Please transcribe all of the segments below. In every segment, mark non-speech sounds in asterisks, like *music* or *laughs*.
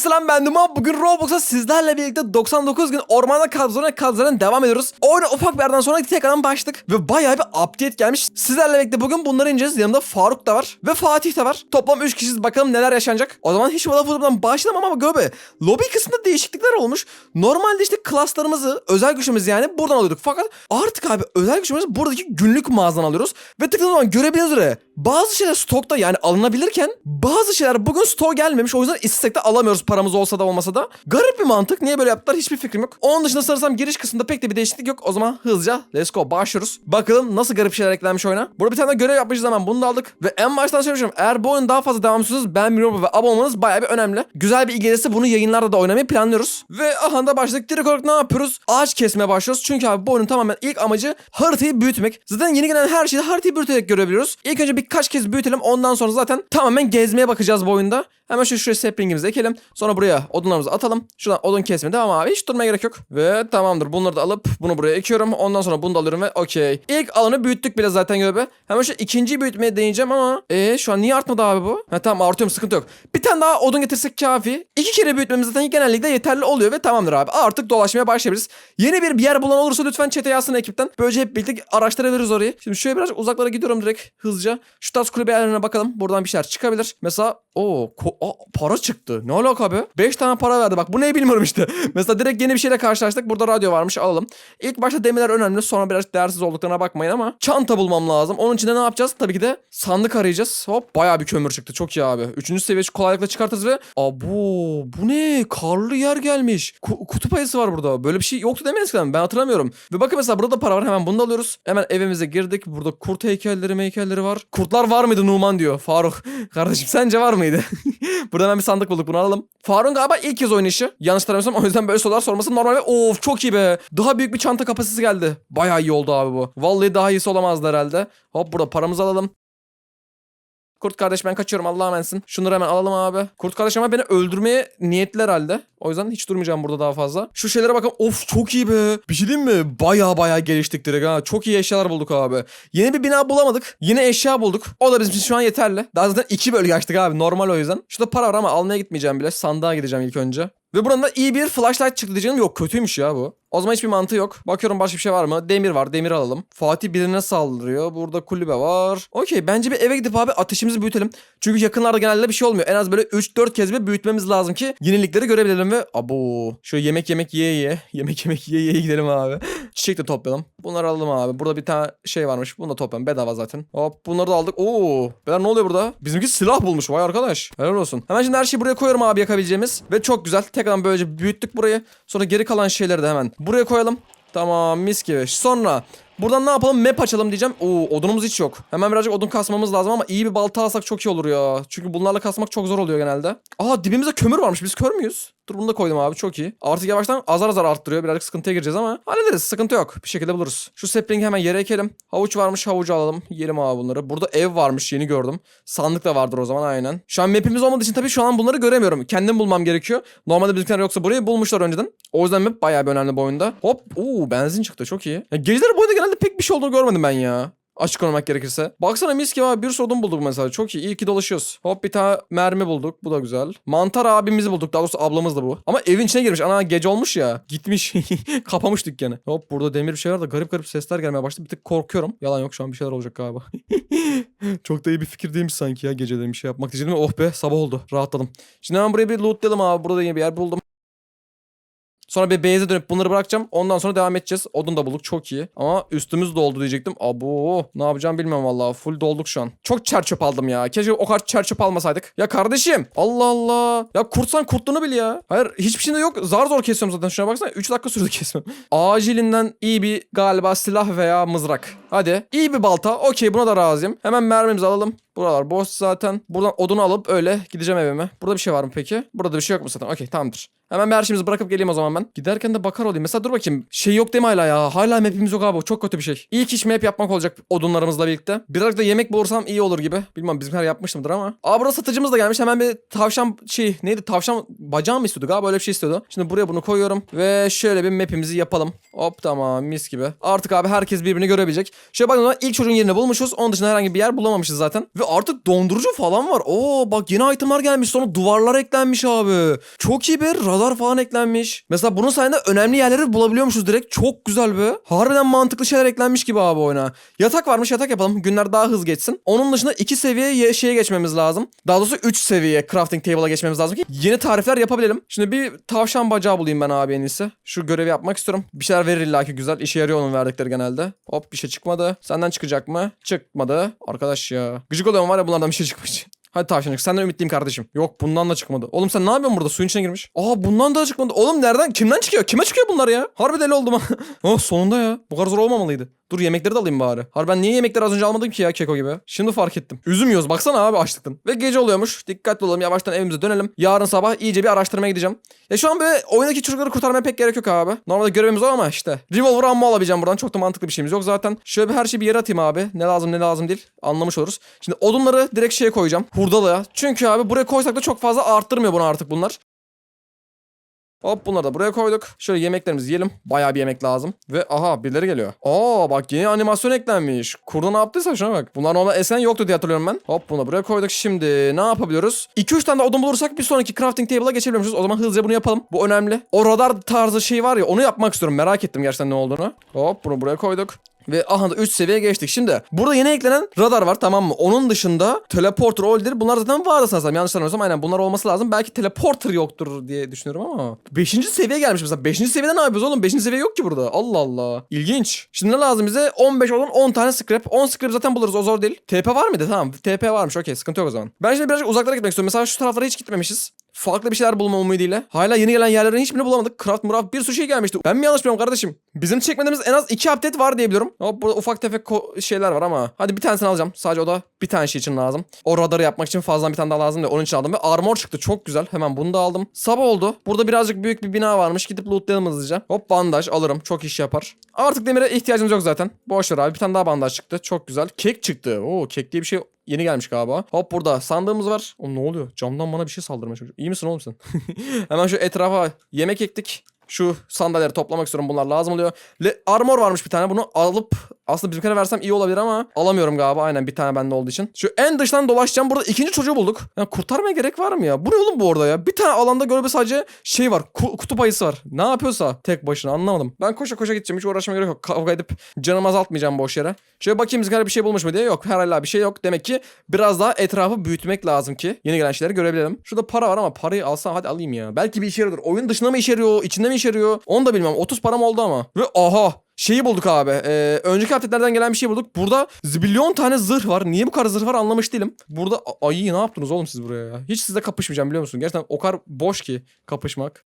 selam ben Duman. Bugün Roblox'a sizlerle birlikte 99 gün ormanda kalzona kalzona devam ediyoruz. Oyuna ufak bir yerden sonra tekrardan başladık. Ve bayağı bir update gelmiş. Sizlerle birlikte bugün bunları ineceğiz. Yanımda Faruk da var. Ve Fatih de var. Toplam 3 kişiyiz. Bakalım neler yaşanacak. O zaman hiç lafı uzatmadan başlayalım ama göbe. Lobi kısmında değişiklikler olmuş. Normalde işte klaslarımızı, özel güçümüzü yani buradan alıyorduk. Fakat artık abi özel güçümüzü buradaki günlük mağazadan alıyoruz. Ve tıkladığım zaman görebildiğiniz üzere bazı şeyler stokta yani alınabilirken bazı şeyler bugün stok gelmemiş. O yüzden istesek de alamıyoruz paramız olsa da olmasa da. Garip bir mantık. Niye böyle yaptılar hiçbir fikrim yok. Onun dışında sanırsam giriş kısmında pek de bir değişiklik yok. O zaman hızlıca let's go başlıyoruz. Bakalım nasıl garip şeyler eklenmiş oyuna. Burada bir tane görev yapmışız hemen bunu da aldık. Ve en baştan söylemişim. Eğer bu oyun daha fazla devam istiyorsanız ben biliyorum ve abone olmanız bayağı bir önemli. Güzel bir gelirse bunu yayınlarda da oynamayı planlıyoruz. Ve aha da başladık. Direkt olarak ne yapıyoruz? Ağaç kesmeye başlıyoruz. Çünkü abi bu oyunun tamamen ilk amacı haritayı büyütmek. Zaten yeni gelen her şeyi haritayı büyüterek görebiliyoruz. İlk önce birkaç kez büyütelim. Ondan sonra zaten tamamen gezmeye bakacağız bu oyunda. Hemen şu şuraya saplingimizi ekelim. Sonra buraya odunlarımızı atalım. Şuradan odun kesme devam abi. Hiç durmaya gerek yok. Ve tamamdır. Bunları da alıp bunu buraya ekiyorum. Ondan sonra bunu da alıyorum ve okey. İlk alanı büyüttük bile zaten göbe. Hemen şu ikinciyi büyütmeye deneyeceğim ama. Eee şu an niye artmadı abi bu? Ha tamam artıyorum sıkıntı yok. Bir tane daha odun getirsek kafi. İki kere büyütmemiz zaten genellikle yeterli oluyor ve tamamdır abi. Artık dolaşmaya başlayabiliriz. Yeni bir yer bulan olursa lütfen chat'e yazsın ekipten. Böylece hep birlikte araştırabiliriz orayı. Şimdi şöyle biraz uzaklara gidiyorum direkt hızlıca. Şu tarz kulübe yerlerine bakalım. Buradan bir şeyler çıkabilir. Mesela o para çıktı. Ne alaka be? 5 tane para verdi. Bak bu ne bilmiyorum işte. *laughs* Mesela direkt yeni bir şeyle karşılaştık. Burada radyo varmış alalım. İlk başta demirler önemli. Sonra biraz değersiz olduklarına bakmayın ama çanta bulmam lazım. Onun için de ne yapacağız? Tabii ki de sandık arayacağız. Hop bayağı bir kömür çıktı. Çok iyi abi. Üçüncü seviye kolaylıkla çıkartırız ve Abo bu ne? Karlı yer gelmiş. Ku- kutup ayısı var burada. Böyle bir şey yoktu değil mi eskiden? Ben hatırlamıyorum. Ve bakın mesela burada da para var. Hemen bunu da alıyoruz. Hemen evimize girdik. Burada kurt heykelleri heykelleri var. Kurtlar var mıydı Numan diyor. Faruk. *laughs* Kardeşim sence var mıydı? *laughs* burada hemen bir sandık bulduk. Bunu alalım. Faruk'un galiba ilk kez oynayışı. Yanlış hatırlamıyorsam o yüzden böyle sorular sorması normal ve of çok iyi be. Daha büyük bir çanta kapasitesi geldi. Bayağı iyi oldu abi bu. Vallahi daha iyisi olamazdı herhalde. Hop burada paramızı alalım. Kurt kardeş ben kaçıyorum Allah'a emanetsin. Şunları hemen alalım abi. Kurt kardeş ama beni öldürmeye niyetliler halde. O yüzden hiç durmayacağım burada daha fazla. Şu şeylere bakın. Of çok iyi be. Bir şey diyeyim mi? Baya baya geliştik direkt ha. Çok iyi eşyalar bulduk abi. Yeni bir bina bulamadık. Yine eşya bulduk. O da bizim için şu an yeterli. Daha zaten iki bölge açtık abi. Normal o yüzden. Şurada para var ama almaya gitmeyeceğim bile. Sandığa gideceğim ilk önce. Ve buradan da iyi bir flashlight çıktı diyeceğim. Yok kötüymüş ya bu. O zaman hiçbir mantığı yok. Bakıyorum başka bir şey var mı? Demir var. Demir alalım. Fatih birine saldırıyor. Burada kulübe var. Okey bence bir eve gidip abi ateşimizi büyütelim. Çünkü yakınlarda genelde bir şey olmuyor. En az böyle 3-4 kez bir büyütmemiz lazım ki yenilikleri görebilelim ve abo. Şöyle yemek yemek ye ye. *laughs* Yemek yemek ye ye gidelim abi. *laughs* Çiçek de toplayalım. Bunları alalım abi. Burada bir tane şey varmış. Bunu da toplayalım. Bedava zaten. Hop bunları da aldık. Oo. Beyler ne oluyor burada? Bizimki silah bulmuş. Vay arkadaş. Helal olsun. Hemen şimdi her şeyi buraya koyuyorum abi yakabileceğimiz. Ve çok güzel. Tekrardan böylece büyüttük burayı. Sonra geri kalan şeyleri de hemen buraya koyalım. Tamam mis gibi. Sonra buradan ne yapalım? Map açalım diyeceğim. Oo odunumuz hiç yok. Hemen birazcık odun kasmamız lazım ama iyi bir balta alsak çok iyi olur ya. Çünkü bunlarla kasmak çok zor oluyor genelde. Aa dibimizde kömür varmış. Biz kör müyüz? Dur bunu da koydum abi çok iyi. Artık yavaştan azar azar arttırıyor. Birazcık sıkıntıya gireceğiz ama hallederiz. Sıkıntı yok. Bir şekilde buluruz. Şu saplingi hemen yere ekelim. Havuç varmış havucu alalım. Yiyelim abi bunları. Burada ev varmış yeni gördüm. Sandık da vardır o zaman aynen. Şu an map'imiz olmadığı için tabii şu an bunları göremiyorum. Kendim bulmam gerekiyor. Normalde bizimkiler yoksa burayı bulmuşlar önceden. O yüzden map bayağı bir önemli bu oyunda. Hop. Oo benzin çıktı çok iyi. Ya, geceleri boyunca genelde pek bir şey olduğunu görmedim ben ya. Açık olmak gerekirse. Baksana mis gibi abi bir sürü odun bulduk mesela. Çok iyi. İyi ki dolaşıyoruz. Hop bir tane mermi bulduk. Bu da güzel. Mantar abimizi bulduk. Daha doğrusu ablamız da bu. Ama evin içine girmiş. Ana gece olmuş ya. Gitmiş. *laughs* Kapamış dükkanı. Hop burada demir bir şey var da garip garip sesler gelmeye başladı. Bir tık korkuyorum. Yalan yok şu an bir şeyler olacak galiba. *laughs* Çok da iyi bir fikir değilmiş sanki ya geceleri bir şey yapmak diyeceğim. Oh be sabah oldu. Rahatladım. Şimdi hemen buraya bir lootlayalım abi. Burada yeni bir yer buldum. Sonra bir base'e dönüp bunları bırakacağım. Ondan sonra devam edeceğiz. Odun da bulduk çok iyi. Ama üstümüz doldu diyecektim. Abo ne yapacağım bilmiyorum vallahi. Full dolduk şu an. Çok çer çöp aldım ya. Keşke o kadar çer çöp almasaydık. Ya kardeşim. Allah Allah. Ya kurtsan kurtluğunu bil ya. Hayır hiçbir şey de yok. Zar zor kesiyorum zaten. Şuna baksana 3 dakika sürdü *laughs* kesmem. Acilinden iyi bir galiba silah veya mızrak. Hadi. İyi bir balta. Okey buna da razıyım. Hemen mermimizi alalım. Buralar boş zaten. Buradan odunu alıp öyle gideceğim evime. Burada bir şey var mı peki? Burada bir şey yok mu zaten? Okey tamamdır. Hemen bir her şeyimizi bırakıp geleyim o zaman ben. Giderken de bakar olayım. Mesela dur bakayım. Şey yok değil mi hala ya? Hala map'imiz yok abi. Çok kötü bir şey. İlk iş map yapmak olacak odunlarımızla birlikte. Birazcık da yemek bulursam iyi olur gibi. Bilmem bizimkiler yapmıştımdır ama. Aa burada satıcımız da gelmiş. Hemen bir tavşan şey neydi? Tavşan bacağı mı istiyordu? Galiba öyle bir şey istiyordu. Şimdi buraya bunu koyuyorum. Ve şöyle bir map'imizi yapalım. Hop tamam mis gibi. Artık abi herkes birbirini görebilecek. Şöyle baktığımız zaman ilk çocuğun yerini bulmuşuz. Onun dışında herhangi bir yer bulamamışız zaten. Ve artık dondurucu falan var. Oo bak yeni itemlar gelmiş. Sonra duvarlar eklenmiş abi. Çok iyi bir radar falan eklenmiş. Mesela bunun sayesinde önemli yerleri bulabiliyormuşuz direkt. Çok güzel be. Harbiden mantıklı şeyler eklenmiş gibi abi oyuna. Yatak varmış yatak yapalım. Günler daha hızlı geçsin. Onun dışında iki seviye ye- şeye geçmemiz lazım. Daha doğrusu 3 seviye crafting table'a geçmemiz lazım ki yeni tarifler yapabilelim. Şimdi bir tavşan bacağı bulayım ben abi en iyisi. Şu görevi yapmak istiyorum. Bir şeyler verir illaki güzel. İşe yarıyor onun verdikleri genelde. Hop bir şey çıkmadı. Senden çıkacak mı? Çıkmadı. Arkadaş ya. Gıcık oluyorum var ya bunlardan bir şey çıkmış. *laughs* Hadi tavşancık senden ümitliyim kardeşim. Yok bundan da çıkmadı. Oğlum sen ne yapıyorsun burada? Suyun içine girmiş. Aa bundan da çıkmadı. Oğlum nereden? Kimden çıkıyor? Kime çıkıyor bunlar ya? Harbi deli oldum *laughs* ha. oh sonunda ya. Bu kadar zor olmamalıydı. Dur yemekleri de alayım bari. Harbi ben niye yemekleri az önce almadım ki ya keko gibi? Şimdi fark ettim. Üzüm yiyoruz baksana abi açlıktan. Ve gece oluyormuş. Dikkatli olalım yavaştan evimize dönelim. Yarın sabah iyice bir araştırmaya gideceğim. Ya şu an böyle oyundaki çocukları kurtarmaya pek gerek yok abi. Normalde görevimiz o ama işte. Revolver ammo alabileceğim buradan. Çok da mantıklı bir şeyimiz yok zaten. Şöyle bir her şeyi bir yere atayım abi. Ne lazım ne lazım değil. Anlamış oluruz. Şimdi odunları direkt şeye koyacağım. Hurdalığa. Çünkü abi buraya koysak da çok fazla arttırmıyor bunu artık bunlar. Hop bunları da buraya koyduk. Şöyle yemeklerimizi yiyelim. Bayağı bir yemek lazım. Ve aha birileri geliyor. Aa bak yeni animasyon eklenmiş. Kurda ne yaptıysa şuna bak. Bunlar normal esen yoktu diye hatırlıyorum ben. Hop bunu da buraya koyduk. Şimdi ne yapabiliyoruz? 2-3 tane de odun bulursak bir sonraki crafting table'a geçebiliyormuşuz. O zaman hızlıca bunu yapalım. Bu önemli. O radar tarzı şey var ya onu yapmak istiyorum. Merak ettim gerçekten ne olduğunu. Hop bunu buraya koyduk. Ve aha da 3 seviye geçtik. Şimdi burada yeni eklenen radar var tamam mı? Onun dışında teleporter olabilir. Bunlar zaten vardı sanırsam. Yanlış anlamıyorsam aynen bunlar olması lazım. Belki teleporter yoktur diye düşünüyorum ama. 5. seviye gelmiş mesela. 5. seviyede ne yapıyoruz oğlum? 5. seviye yok ki burada. Allah Allah. İlginç. Şimdi ne lazım bize? 15 olan 10 tane scrap. 10 scrap zaten buluruz o zor değil. TP var mıydı? Tamam. TP varmış. Okey sıkıntı yok o zaman. Ben şimdi birazcık uzaklara gitmek istiyorum. Mesela şu taraflara hiç gitmemişiz. Farklı bir şeyler bulma umuduyla. Hala yeni gelen yerlerin hiçbirini bulamadık. Craft muraf bir sürü şey gelmişti. Ben mi yanlış biliyorum kardeşim? Bizim çekmediğimiz en az iki update var diye biliyorum. Hop burada ufak tefek şeyler var ama. Hadi bir tanesini alacağım. Sadece o da bir tane şey için lazım. O radarı yapmak için fazladan bir tane daha lazım diye onun için aldım. Ve armor çıktı çok güzel. Hemen bunu da aldım. Sabah oldu. Burada birazcık büyük bir bina varmış. Gidip lootlayalım hızlıca. Hop bandaj alırım. Çok iş yapar. Artık demire ihtiyacımız yok zaten. Boş ver abi. Bir tane daha bandaj çıktı. Çok güzel. Kek çıktı. Oo kek diye bir şey Yeni gelmiş galiba. Hop burada sandığımız var. O ne oluyor? Camdan bana bir şey saldırmaya çalışıyor. İyi misin oğlum sen? *laughs* Hemen şu etrafa yemek ektik. Şu sandalyeleri toplamak istiyorum. Bunlar lazım oluyor. Le armor varmış bir tane. Bunu alıp aslında bizimkine versem iyi olabilir ama alamıyorum galiba. Aynen bir tane bende olduğu için. Şu en dıştan dolaşacağım. Burada ikinci çocuğu bulduk. Yani kurtarmaya gerek var mı ya? Bu ne oğlum bu orada ya? Bir tane alanda göre sadece şey var. ku- kutup ayısı var. Ne yapıyorsa tek başına anlamadım. Ben koşa koşa gideceğim. Hiç uğraşmaya gerek yok. Kavga edip canımı azaltmayacağım boş yere. Şöyle bakayım bizimkiler bir şey bulmuş mu diye. Yok herhalde bir şey yok. Demek ki biraz daha etrafı büyütmek lazım ki yeni gelen şeyleri görebilelim. Şurada para var ama parayı alsam hadi alayım ya. Belki bir işe yarıyordur. Oyun dışında mı işe yarıyor? içinde mi işe yarıyor? Onu da bilmem. 30 param oldu ama. Ve aha Şeyi bulduk abi. Ee, önceki update'lerden gelen bir şey bulduk. Burada zibilyon tane zırh var. Niye bu kadar zırh var anlamış değilim. Burada ayı ne yaptınız oğlum siz buraya ya? Hiç sizle kapışmayacağım biliyor musun? Gerçekten o kadar boş ki kapışmak.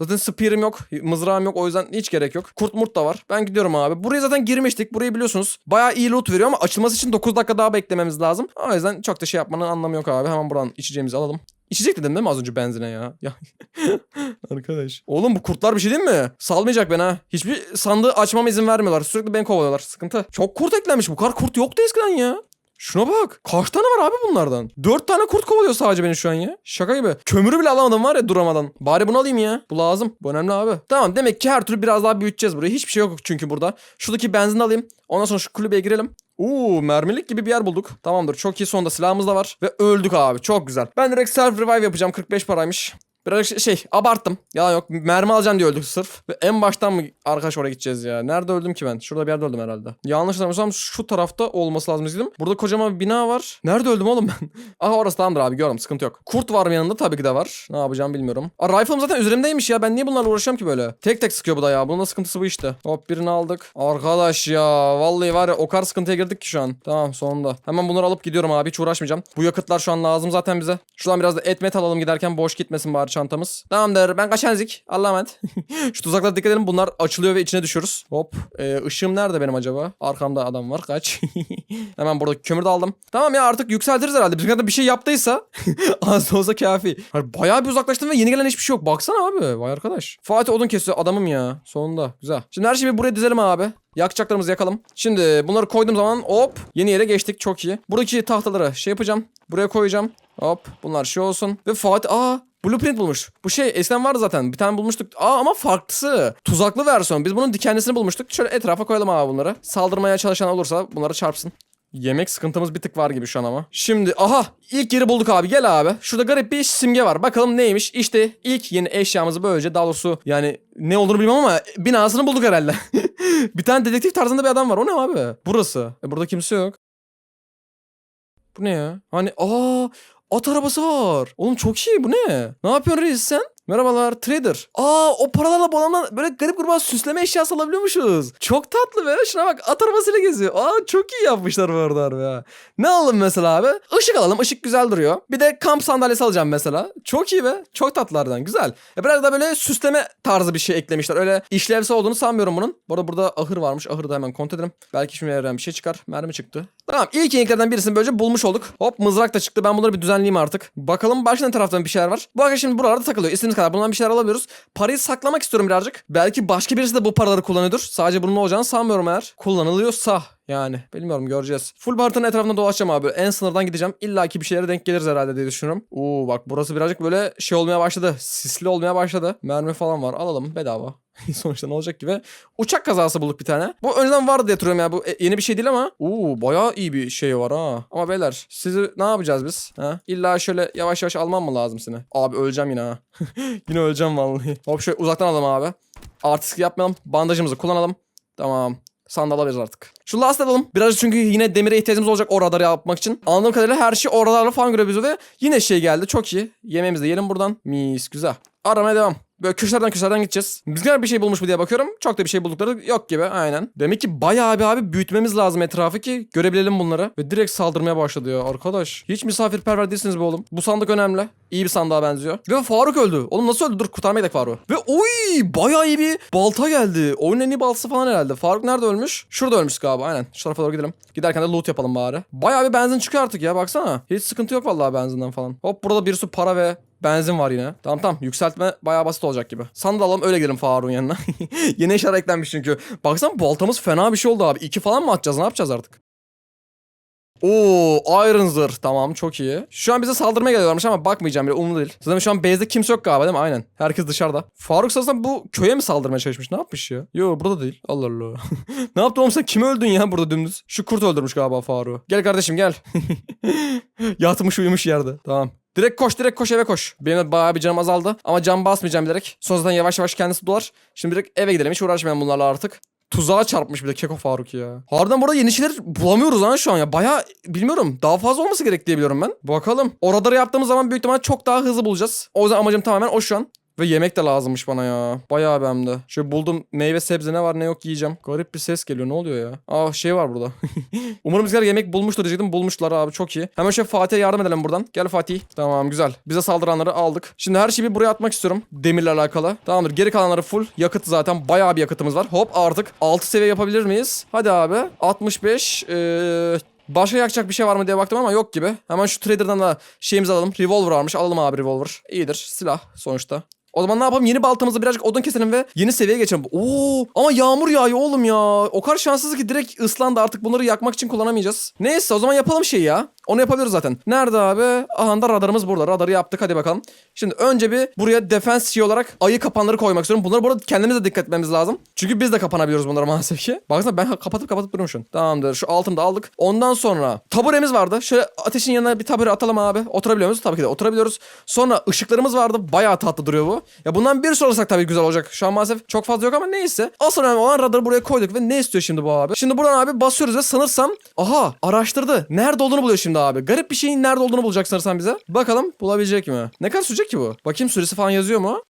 Zaten spear'im yok, mızrağım yok o yüzden hiç gerek yok. Kurt murt da var. Ben gidiyorum abi. Buraya zaten girmiştik. Burayı biliyorsunuz. Bayağı iyi loot veriyor ama açılması için 9 dakika daha beklememiz lazım. O yüzden çok da şey yapmanın anlamı yok abi. Hemen buradan içeceğimizi alalım. İçecek dedim değil mi az önce benzine ya? Ya *laughs* arkadaş. Oğlum bu kurtlar bir şey değil mi? Salmayacak beni ha. Hiçbir sandığı açmama izin vermiyorlar. Sürekli beni kovalıyorlar. Sıkıntı. Çok kurt eklenmiş. Bu kadar kurt yoktu eskiden ya. Şuna bak. Kaç tane var abi bunlardan? Dört tane kurt kovalıyor sadece beni şu an ya. Şaka gibi. Kömürü bile alamadım var ya duramadan. Bari bunu alayım ya. Bu lazım. Bu önemli abi. Tamam demek ki her türlü biraz daha büyüteceğiz burayı. Hiçbir şey yok çünkü burada. Şuradaki benzin alayım. Ondan sonra şu kulübeye girelim. Uuu mermilik gibi bir yer bulduk. Tamamdır çok iyi sonunda silahımız da var. Ve öldük abi çok güzel. Ben direkt self revive yapacağım 45 paraymış. Biraz şey, şey abarttım. Yalan yok. Mermi alacağım diye öldük sırf. En baştan mı arkadaş oraya gideceğiz ya? Nerede öldüm ki ben? Şurada bir yerde öldüm herhalde. Yanlış hatırlamıyorsam şu tarafta olması lazım izledim. Burada kocaman bir bina var. Nerede öldüm oğlum ben? *laughs* Aha orası tamamdır abi gördüm sıkıntı yok. Kurt var mı yanında? Tabii ki de var. Ne yapacağım bilmiyorum. Aa rifle'ım zaten üzerimdeymiş ya. Ben niye bunlarla uğraşıyorum ki böyle? Tek tek sıkıyor bu da ya. Bunun da sıkıntısı bu işte. Hop birini aldık. Arkadaş ya. Vallahi var ya o kadar sıkıntıya girdik ki şu an. Tamam sonunda. Hemen bunları alıp gidiyorum abi. Hiç uğraşmayacağım. Bu yakıtlar şu an lazım zaten bize. Şuradan biraz da et met alalım giderken boş gitmesin bari çantamız. Tamamdır. Ben kaçenzik. Allah'a emanet. *laughs* Şu tuzaklara dikkat edelim. Bunlar açılıyor ve içine düşüyoruz. Hop. Ee, ışığım nerede benim acaba? Arkamda adam var. Kaç. *laughs* Hemen burada kömür de aldım. Tamam ya artık yükseltiriz herhalde. Bizimkiler de bir şey yaptıysa *laughs* az da olsa kafi. Hani bayağı bir uzaklaştım ve yeni gelen hiçbir şey yok. Baksana abi. Vay arkadaş. Fatih odun kesiyor. Adamım ya. Sonunda. Güzel. Şimdi her şeyi buraya dizelim abi. Yakacaklarımızı yakalım. Şimdi bunları koyduğum zaman hop yeni yere geçtik çok iyi. Buradaki tahtaları şey yapacağım. Buraya koyacağım. Hop bunlar şey olsun. Ve Fatih aa Blueprint bulmuş. Bu şey eskiden vardı zaten. Bir tane bulmuştuk. Aa ama farklısı. Tuzaklı versiyon. Biz bunun dikenlisini bulmuştuk. Şöyle etrafa koyalım abi bunları. Saldırmaya çalışan olursa bunları çarpsın. Yemek sıkıntımız bir tık var gibi şu an ama. Şimdi aha ilk yeri bulduk abi gel abi. Şurada garip bir simge var. Bakalım neymiş? İşte ilk yeni eşyamızı böylece daha doğrusu yani ne olduğunu bilmem ama binasını bulduk herhalde. *laughs* bir tane dedektif tarzında bir adam var. O ne abi? Burası. E, burada kimse yok. Bu ne ya? Hani aa at arabası var. Oğlum çok iyi bu ne? Ne yapıyorsun reis sen? Merhabalar trader. Aa o paralarla bu böyle garip gruba süsleme eşyası alabiliyormuşuz. Çok tatlı be. Şuna bak at arabasıyla geziyor. Aa çok iyi yapmışlar bu arada ya. Ne alalım mesela abi? Işık alalım. Işık güzel duruyor. Bir de kamp sandalyesi alacağım mesela. Çok iyi be. Çok tatlılardan. Güzel. Ya biraz da böyle süsleme tarzı bir şey eklemişler. Öyle işlevsel olduğunu sanmıyorum bunun. Bu arada burada ahır varmış. Ahırı da hemen kontrol edelim. Belki şimdi bir şey çıkar. Mermi çıktı. Tamam ilk yeniliklerden birisini böylece bulmuş olduk. Hop mızrak da çıktı. Ben bunları bir düzenleyeyim artık. Bakalım başka ne taraftan bir şeyler var. Bu arkadaş şimdi buralarda takılıyor. İstediğimiz kadar bundan bir şeyler alabiliyoruz. Parayı saklamak istiyorum birazcık. Belki başka birisi de bu paraları kullanıyordur. Sadece bunun olacağını sanmıyorum eğer. Kullanılıyorsa yani bilmiyorum göreceğiz. Full haritanın etrafında dolaşacağım abi. En sınırdan gideceğim. İlla ki bir şeylere denk geliriz herhalde diye düşünüyorum. Oo bak burası birazcık böyle şey olmaya başladı. Sisli olmaya başladı. Mermi falan var. Alalım bedava. *laughs* Sonuçta ne olacak gibi. Uçak kazası bulduk bir tane. Bu önceden vardı diye hatırlıyorum ya. Bu e, yeni bir şey değil ama. Oo bayağı iyi bir şey var ha. Ama beyler sizi ne yapacağız biz? Ha? İlla şöyle yavaş yavaş almam mı lazım seni? Abi öleceğim yine ha. *laughs* yine öleceğim vallahi. Hop şöyle uzaktan alalım abi. Artistik yapmayalım. Bandajımızı kullanalım. Tamam. Sandal alabiliriz artık. Şu last alalım. Biraz çünkü yine demire ihtiyacımız olacak o radarı yapmak için. Anladığım kadarıyla her şey o radarla falan görebiliyoruz ve yine şey geldi. Çok iyi. Yemeğimizi de yiyelim buradan. Mis güzel. Aramaya devam. Böyle köşelerden köşelerden gideceğiz. Bizimkiler bir şey bulmuş mu diye bakıyorum. Çok da bir şey buldukları yok gibi aynen. Demek ki bayağı bir abi büyütmemiz lazım etrafı ki görebilelim bunları. Ve direkt saldırmaya başladı ya arkadaş. Hiç misafirperver değilsiniz be oğlum. Bu sandık önemli. İyi bir sandığa benziyor. Ve Faruk öldü. Oğlum nasıl öldü? Dur kurtarmaya gidelim Faruk'u. Ve oy bayağı iyi bir balta geldi. Oyunun en iyi baltası falan herhalde. Faruk nerede ölmüş? Şurada ölmüş galiba aynen. Şu tarafa doğru gidelim. Giderken de loot yapalım bari. Bayağı bir benzin çıkıyor artık ya baksana. Hiç sıkıntı yok vallahi benzinden falan. Hop burada bir sürü para ve Benzin var yine. Tamam tamam yükseltme bayağı basit olacak gibi. Sandık alalım öyle gidelim Faruk'un yanına. *laughs* Yeni eşya eklenmiş çünkü. Baksana baltamız fena bir şey oldu abi. İki falan mı atacağız ne yapacağız artık? Oo Iron Zırh tamam çok iyi. Şu an bize saldırmaya geliyorlarmış ama bakmayacağım bile umurumda değil. Zaten şu an base'de kimse yok galiba değil mi? Aynen. Herkes dışarıda. Faruk zaten bu köye mi saldırmaya çalışmış? Ne yapmış ya? Yo burada değil. Allah Allah. *laughs* ne yaptın oğlum sen? Kimi öldün ya burada dümdüz? Şu kurt öldürmüş galiba Faruk'u. Gel kardeşim gel. *laughs* Yatmış uyumuş yerde. Tamam. Direkt koş direkt koş eve koş. Benim de bayağı bir canım azaldı. Ama can basmayacağım direkt. Sonradan yavaş yavaş kendisi dolar. Şimdi direkt eve gidelim. Hiç uğraşmayalım bunlarla artık. Tuzağa çarpmış bir de Keko Faruk ya. Harbiden burada yeni şeyler bulamıyoruz lan şu an ya. Baya bilmiyorum daha fazla olması gerek diye biliyorum ben. Bakalım. O radarı yaptığımız zaman büyük ihtimalle çok daha hızlı bulacağız. O yüzden amacım tamamen o şu an. Ve yemek de lazımmış bana ya. Bayağı bir hem de. Şöyle buldum meyve sebze ne var ne yok yiyeceğim. Garip bir ses geliyor ne oluyor ya? Aa şey var burada. *laughs* Umarım bizler yemek bulmuştur diyecektim. Bulmuşlar abi çok iyi. Hemen şöyle Fatih'e yardım edelim buradan. Gel Fatih. Tamam güzel. Bize saldıranları aldık. Şimdi her şeyi bir buraya atmak istiyorum. Demirle alakalı. Tamamdır. Geri kalanları full. Yakıt zaten. Bayağı bir yakıtımız var. Hop artık 6 seviye yapabilir miyiz? Hadi abi. 65. Ee, Başka yakacak bir şey var mı diye baktım ama yok gibi. Hemen şu trader'dan da şeyimizi alalım. Revolver varmış. Alalım abi revolver. İyidir. Silah sonuçta. O zaman ne yapalım? Yeni baltamızı birazcık odun keselim ve yeni seviyeye geçelim. Oo, ama yağmur yağıyor oğlum ya. O kadar şanssız ki direkt ıslandı artık bunları yakmak için kullanamayacağız. Neyse o zaman yapalım şey ya. Onu yapabiliriz zaten. Nerede abi? Aha da radarımız burada. Radarı yaptık hadi bakalım. Şimdi önce bir buraya defense şey olarak ayı kapanları koymak istiyorum. Bunları burada kendimiz de dikkat etmemiz lazım. Çünkü biz de kapanabiliyoruz bunlara *laughs* maalesef ki. Baksana ben kapatıp kapatıp an. Tamamdır. Şu altını da aldık. Ondan sonra taburemiz vardı. Şöyle ateşin yanına bir tabure atalım abi. Oturabiliyor muyuz? Tabii ki de oturabiliyoruz. Sonra ışıklarımız vardı. Bayağı tatlı duruyor bu. Ya bundan bir sürü alırsak tabii güzel olacak. Şu an maalesef çok fazla yok ama neyse. Asıl önemli olan radarı buraya koyduk ve ne istiyor şimdi bu abi? Şimdi buradan abi basıyoruz ve sanırsam aha araştırdı. Nerede olduğunu buluyor şimdi abi. Garip bir şeyin nerede olduğunu bulacak sanırsam bize. Bakalım bulabilecek mi? Ne kadar sürecek ki bu? Bakayım süresi falan yazıyor mu?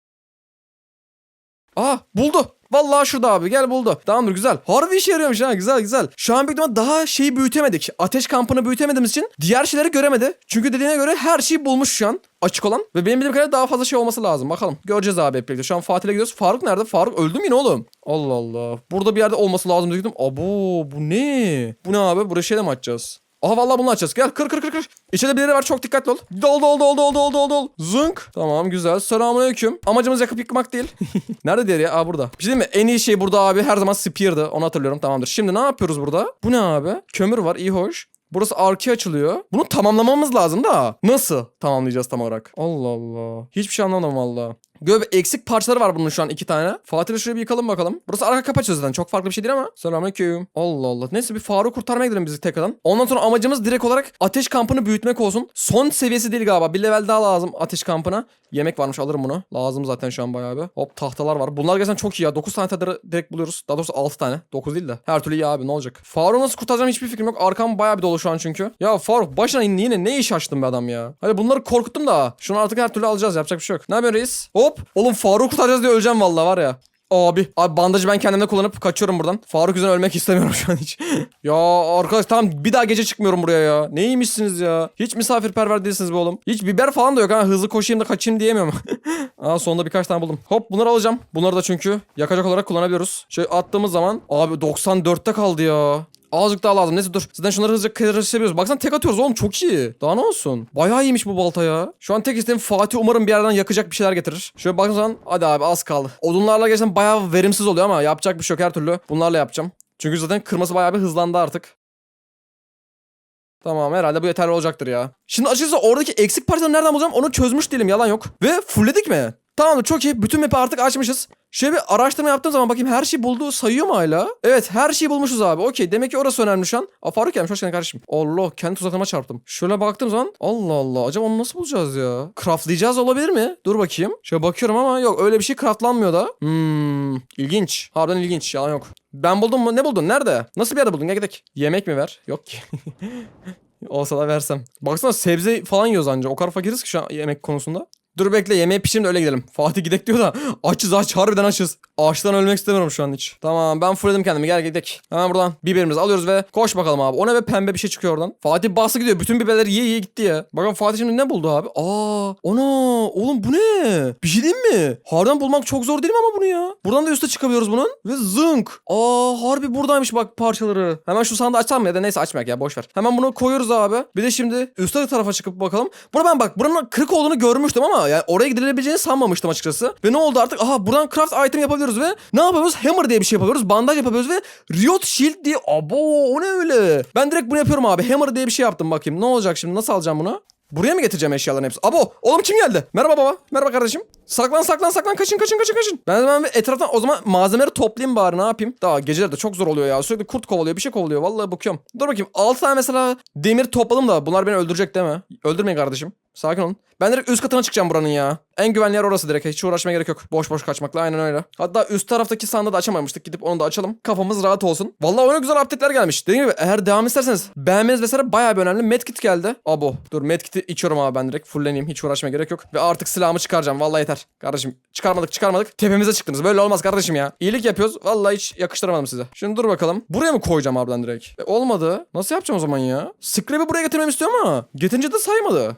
Aha buldu. Vallahi şurada abi gel buldu. Tamamdır güzel. Harbi işe yarıyormuş ha güzel güzel. Şu an büyük daha şeyi büyütemedik. Ateş kampını büyütemediğimiz için diğer şeyleri göremedi. Çünkü dediğine göre her şeyi bulmuş şu an. Açık olan. Ve benim bildiğim kadarıyla daha fazla şey olması lazım. Bakalım. Göreceğiz abi hep birlikte. Şu an Fatih'le gidiyoruz. Faruk nerede? Faruk öldü mü yine oğlum? Allah Allah. Burada bir yerde olması lazım dedim. Abo bu ne? Bu ne abi? Buraya şey de mi açacağız? Aha vallahi bunu açacağız. Gel kır kır kır kır. İçeride birileri var çok dikkatli ol. Dol dol dol dol dol dol dol. Zınk. Tamam güzel. Selamünaleyküm. Amacımız yakıp yıkmak değil. *laughs* Nerede diğeri ya? Aa burada. Bir şey diyeyim mi? En iyi şey burada abi her zaman spear'dı. Onu hatırlıyorum. Tamamdır. Şimdi ne yapıyoruz burada? Bu ne abi? Kömür var. iyi hoş. Burası arkaya açılıyor. Bunu tamamlamamız lazım da. Nasıl tamamlayacağız tam olarak? Allah Allah. Hiçbir şey anlamadım valla. Göbe eksik parçaları var bunun şu an iki tane. Fatih'le şuraya bir yıkalım bakalım. Burası arka kapı açıyor zaten. Çok farklı bir şey değil ama. Selamünaleyküm. Allah Allah. Neyse bir Faruk kurtarmaya gidelim biz tekrardan. Ondan sonra amacımız direkt olarak ateş kampını büyütmek olsun. Son seviyesi değil galiba. Bir level daha lazım ateş kampına. Yemek varmış alırım bunu. Lazım zaten şu an bayağı bir. Hop tahtalar var. Bunlar gerçekten çok iyi ya. 9 tane tahtaları direkt buluyoruz. Daha doğrusu 6 tane. 9 değil de. Her türlü iyi abi ne olacak. Faruk'u nasıl kurtaracağım hiçbir fikrim yok. Arkam bayağı bir dolu şu an çünkü. Ya Faruk başına indi yine ne iş açtın be adam ya. Hadi bunları korkuttum da. Şunu artık her türlü alacağız. Yapacak bir şey yok. Ne yapıyorsun reis? Hop. Oğlum Faruk'u kurtaracağız diye öleceğim vallahi var ya. Abi, abi bandajı ben kendimde kullanıp kaçıyorum buradan. Faruk yüzünden ölmek *laughs* istemiyorum şu an hiç. ya arkadaş tamam bir daha gece çıkmıyorum buraya ya. Neymişsiniz ya? Hiç misafirperver değilsiniz be oğlum. Hiç biber falan da yok ha. Hızlı koşayım da kaçayım diyemiyorum. *laughs* Aa sonunda birkaç tane buldum. Hop bunları alacağım. Bunları da çünkü yakacak olarak kullanabiliyoruz. Şöyle attığımız zaman abi 94'te kaldı ya. Azıcık daha lazım. Neyse dur. Zaten şunları hızlıca kırışabiliyoruz. Baksana tek atıyoruz oğlum çok iyi. Daha ne olsun? Bayağı iyiymiş bu balta ya. Şu an tek isteğim Fatih umarım bir yerden yakacak bir şeyler getirir. Şöyle zaman hadi abi az kaldı. Odunlarla gerçekten bayağı verimsiz oluyor ama yapacak bir şey yok her türlü. Bunlarla yapacağım. Çünkü zaten kırması bayağı bir hızlandı artık. Tamam herhalde bu yeterli olacaktır ya. Şimdi açıkçası oradaki eksik parçaları nereden bulacağım onu çözmüş değilim yalan yok. Ve fullledik mi? Tamamdır çok iyi. Bütün map'i artık açmışız. Şöyle bir araştırma yaptığım zaman bakayım her şey bulduğu sayıyor mu hala? Evet her şeyi bulmuşuz abi. Okey demek ki orası önemli şu an. Aa Faruk gelmiş hoş geldin kardeşim. Allah kendi tuzaklarıma çarptım. Şöyle baktığım zaman Allah Allah acaba onu nasıl bulacağız ya? Craftlayacağız olabilir mi? Dur bakayım. Şöyle bakıyorum ama yok öyle bir şey craftlanmıyor da. Hmm ilginç. Harbiden ilginç yalan yok. Ben buldum mu? Ne buldun? Nerede? Nasıl bir yerde buldun? Gel gidelim. Yemek mi ver? Yok ki. *laughs* Olsa da versem. Baksana sebze falan yiyoruz anca. O kadar fakiriz ki şu an yemek konusunda. Dur bekle yemeği pişirin de öyle gidelim. Fatih gidek diyor da açız aç harbiden açız. Açtan ölmek istemiyorum şu an hiç. Tamam ben fullledim kendimi gel gidelim. Hemen buradan biberimizi alıyoruz ve koş bakalım abi. O ne be pembe bir şey çıkıyor oradan. Fatih bası gidiyor. Bütün biberleri yiye yiye gitti ya. Bakın Fatih şimdi ne buldu abi? Aa, ona oğlum bu ne? Bir şey diyeyim mi? Harbiden bulmak çok zor değil mi ama bunu ya? Buradan da üste çıkabiliyoruz bunun. Ve zınk. Aa harbi buradaymış bak parçaları. Hemen şu sandığı açsam mı ya da neyse açmayak ya boş ver. Hemen bunu koyuyoruz abi. Bir de şimdi üstte tarafa çıkıp bakalım. Buna ben bak buranın kırık olduğunu görmüştüm ama yani oraya gidilebileceğini sanmamıştım açıkçası. Ve ne oldu artık? Aha buradan craft item yapabiliyoruz ve ne yapıyoruz? Hammer diye bir şey yapabiliyoruz. Bandaj yapabiliyoruz ve Riot Shield diye. Abo o ne öyle? Ben direkt bunu yapıyorum abi. Hammer diye bir şey yaptım bakayım. Ne olacak şimdi? Nasıl alacağım bunu? Buraya mı getireceğim eşyaların hepsi? Abo oğlum kim geldi? Merhaba baba. Merhaba kardeşim. Saklan saklan saklan kaçın kaçın kaçın kaçın. Ben hemen etraftan o zaman malzemeleri toplayayım bari ne yapayım? Daha geceler de çok zor oluyor ya. Sürekli kurt kovalıyor bir şey kovalıyor. Vallahi bakıyorum. Dur bakayım 6 tane mesela demir topladım da bunlar beni öldürecek değil mi? Öldürmeyin kardeşim. Sakin olun. Ben direkt üst katına çıkacağım buranın ya. En güvenli yer orası direkt. Hiç uğraşmaya gerek yok. Boş boş kaçmakla aynen öyle. Hatta üst taraftaki sandığı da açamamıştık. Gidip onu da açalım. Kafamız rahat olsun. Vallahi oyuna güzel update'ler gelmiş. Dediğim gibi eğer devam isterseniz beğenmeniz vesaire bayağı bir önemli. Medkit geldi. Abo. Dur medkit'i içiyorum abi ben direkt. Fulleneyim. Hiç uğraşmaya gerek yok. Ve artık silahımı çıkaracağım. Vallahi yeter. Kardeşim çıkarmadık çıkarmadık. Tepemize çıktınız. Böyle olmaz kardeşim ya. İyilik yapıyoruz. Vallahi hiç yakıştıramadım size. Şimdi dur bakalım. Buraya mı koyacağım harbiden direkt? E, olmadı. Nasıl yapacağım o zaman ya? Scrap'i buraya getirmemi istiyorum ama. Getirince de saymadı.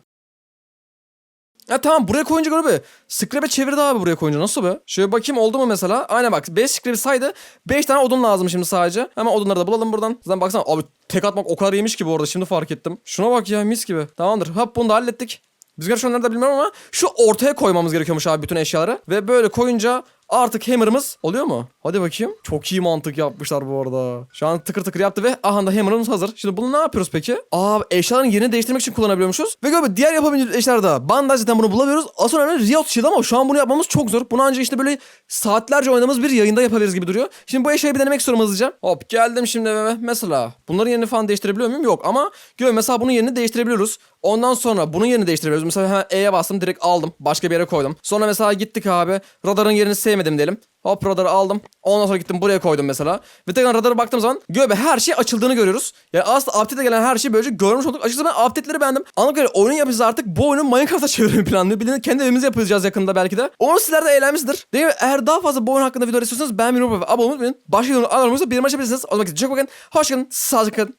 Ya tamam buraya koyunca göre be. Scrap'e çevirdi abi buraya koyunca. Nasıl be? Şöyle bakayım oldu mu mesela? Aynen bak 5 scrap'i saydı. 5 tane odun lazım şimdi sadece. Hemen odunları da bulalım buradan. Zaten baksana abi tek atmak o kadar iyiymiş ki bu arada şimdi fark ettim. Şuna bak ya mis gibi. Tamamdır. Hop bunu da hallettik. Biz gerçi onları da bilmiyorum ama şu ortaya koymamız gerekiyormuş abi bütün eşyaları. Ve böyle koyunca artık hammer'ımız oluyor mu? Hadi bakayım. Çok iyi mantık yapmışlar bu arada. Şu an tıkır tıkır yaptı ve aha da hammer'ımız hazır. Şimdi bunu ne yapıyoruz peki? Aa eşyaların yerini değiştirmek için kullanabiliyormuşuz. Ve galiba diğer yapabileceğimiz eşyalar da bandaj zaten bunu bulamıyoruz. Asıl önemli Riot Shield ama şu an bunu yapmamız çok zor. Bunu ancak işte böyle saatlerce oynadığımız bir yayında yapabiliriz gibi duruyor. Şimdi bu eşyayı bir denemek istiyorum hızlıca. Hop geldim şimdi eve. Mesela bunların yerini falan değiştirebiliyor muyum? Yok ama görüyorum mesela bunun yerini değiştirebiliyoruz. Ondan sonra bunun yerini değiştirebiliyoruz. Mesela hemen E'ye bastım direkt aldım. Başka bir yere koydum. Sonra mesela gittik abi. Radarın yerini sevmedim diyelim. Hop radarı aldım. Ondan sonra gittim buraya koydum mesela. Ve tekrar radara baktığım zaman göbe her şey açıldığını görüyoruz. Yani aslında update'e gelen her şeyi böylece görmüş olduk. Açıkçası ben update'leri beğendim. Anladığım kadarıyla oyun yapacağız artık. Bu oyunu Minecraft'a çevirmeyi planlıyor. Bildiğin kendi evimizi yapacağız yakında belki de. Umarım sizler de eğlenmişsinizdir. Değil mi? Eğer daha fazla bu oyun hakkında video istiyorsanız beğenmeyi unutmayın. Abone olmayı unutmayın. Başka videolarımızda bir maç yapabilirsiniz. O zaman çok bakın. Hoşçakalın. Sağlıcakla kalın.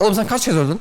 Oğlum sen kaç kez öldün?